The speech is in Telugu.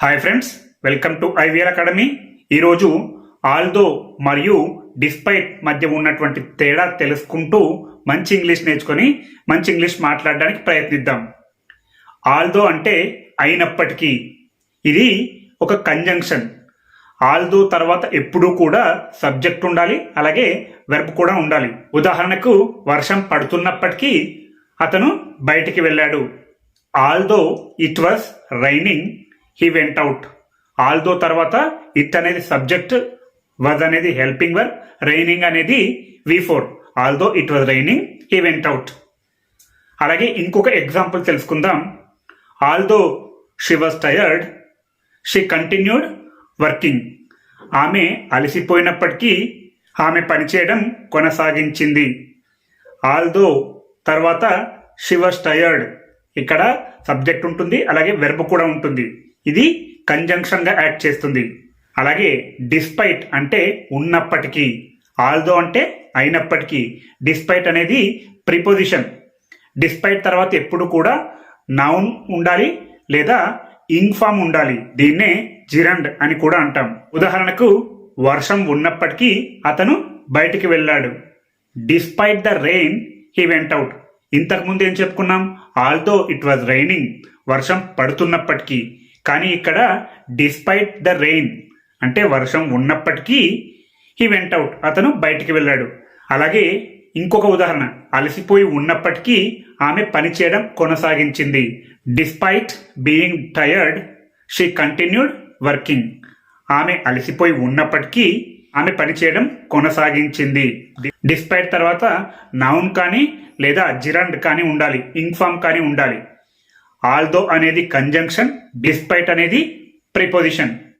Hi friends welcome to IVR academy ఈరోజు ఆల్దో మరియు డిస్పైట్ మధ్య ఉన్నటువంటి తేడా తెలుసుకుంటూ మంచి ఇంగ్లీష్ నేర్చుకొని మంచి ఇంగ్లీష్ మాట్లాడడానికి ప్రయత్నిద్దాం. ఆల్దో అంటే అయినప్పటికీ ఇది ఒక కంజంక్షన్ ఆల్దో తర్వాత ఎప్పుడూ కూడా సబ్జెక్ట్ ఉండాలి అలాగే వెర్బ్ కూడా ఉండాలి. ఉదాహరణకు వర్షం పడుతున్నప్పటికీ అతను బయటికి వెళ్ళాడు. Although it was raining he went out although తర్వాత ఇట్ అనేది సబ్జెక్ట్ వాజ్ అనేది హెల్పింగ్ వర్క్ రైనింగ్ అనేది V four although it was raining he went out అలాగే ఇంకొక ఎగ్జాంపుల్ తెలుసుకుందాం. Although she was tired she continued working ఆమె అలసిపోయినప్పటికీ ఆమె పనిచేయడం కొనసాగించింది. ఆల్దో తర్వాత షీ వాజ్ టయర్డ్ ఇక్కడ సబ్జెక్ట్ ఉంటుంది అలాగే వెర్బ్ కూడా ఉంటుంది. ఇది కంజంక్షన్గా యాడ్ చేస్తుంది. అలాగే డిస్పైట్ అంటే ఉన్నప్పటికీ ఆల్దో అంటే అయినప్పటికీ డిస్పైట్ అనేది ప్రిపోజిషన్ డిస్పైట్ తర్వాత ఎప్పుడు కూడా నౌన్ ఉండాలి లేదా ఇంగ్ ఫామ్ ఉండాలి. దీన్నే జిరండ్ అని కూడా అంటాం. ఉదాహరణకు వర్షం ఉన్నప్పటికీ అతను బయటికి వెళ్ళాడు. Despite the rain he went out ఇంతకుముందు ఏం చెప్పుకున్నాం? ఆల్దో ఇట్ వాజ్ రైనింగ్ వర్షం పడుతున్నప్పటికీ కానీ ఇక్కడ డిస్పైట్ ద రెయిన్ అంటే వర్షం ఉన్నప్పటికీ హీ వెంట్ అవుట్ అతను బయటికి వెళ్ళాడు. అలాగే ఇంకొక ఉదాహరణ. అలసిపోయి ఉన్నప్పటికీ ఆమె పని చేయడం కొనసాగించింది. Despite being tired she continued working ఆమె అలసిపోయి ఉన్నప్పటికీ ఆమె పని చేయడం కొనసాగించింది. డిస్పైట్ తర్వాత నౌన్ కానీ లేదా జిరండ్ కానీ ఉండాలి. ఇన్ఫామ్ కానీ ఉండాలి. ఆల్దో అనేది కంజంక్షన్ డిస్పైట్ అనేది ప్రిపోజిషన్